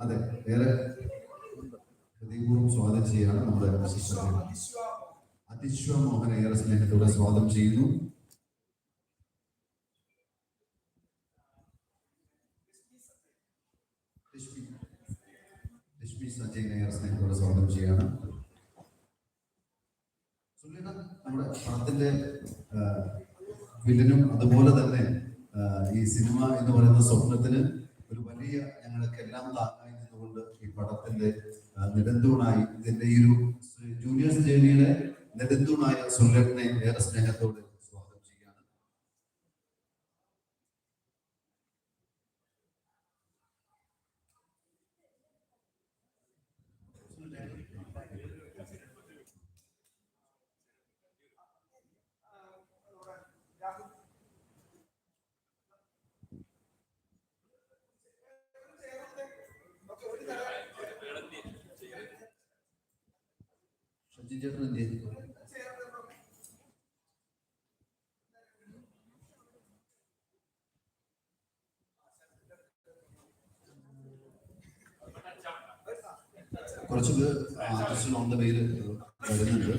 അതെ വേറെ ഹൃദയപൂർവം സ്വാഗതം ചെയ്യാണ് നമ്മുടെ അതിശ്വ മോഹൻ ഏറെ സ്നേഹത്തോടെ സ്വാഗതം ചെയ്യുന്നു. ലക്ഷ്മി സജയ് ഏറെ സ്നേഹത്തോടെ സ്വാഗതം ചെയ്യാണ് നമ്മുടെ പണത്തിന്റെ വില്ലനും അതുപോലെ തന്നെ ഈ സിനിമ എന്ന് പറയുന്ന സ്വപ്നത്തിന് ഒരു വലിയ ഞങ്ങൾക്ക് എല്ലാം താങ്ങായി നിന്നുകൊണ്ട് ഈ പടത്തിന്റെ നെടുന്തൂണായി ഇതിന്റെ ഈ ഒരു ജൂനിയേഴ്സ് ജേണിയുടെ നെടുന്തൂണായ സുല്ലറ്റിനെ ഏറെ സ്നേഹത്തോടെ സ്വാഗതം ചെയ്യാണ് ഷജി ചേട്ടൻ എന്ത് ചെയ്തു? കുറച്ച് ആർട്ടിസ്റ്റുകൾ ഓൺ ദ വേയിൽ വരുന്നുണ്ട്.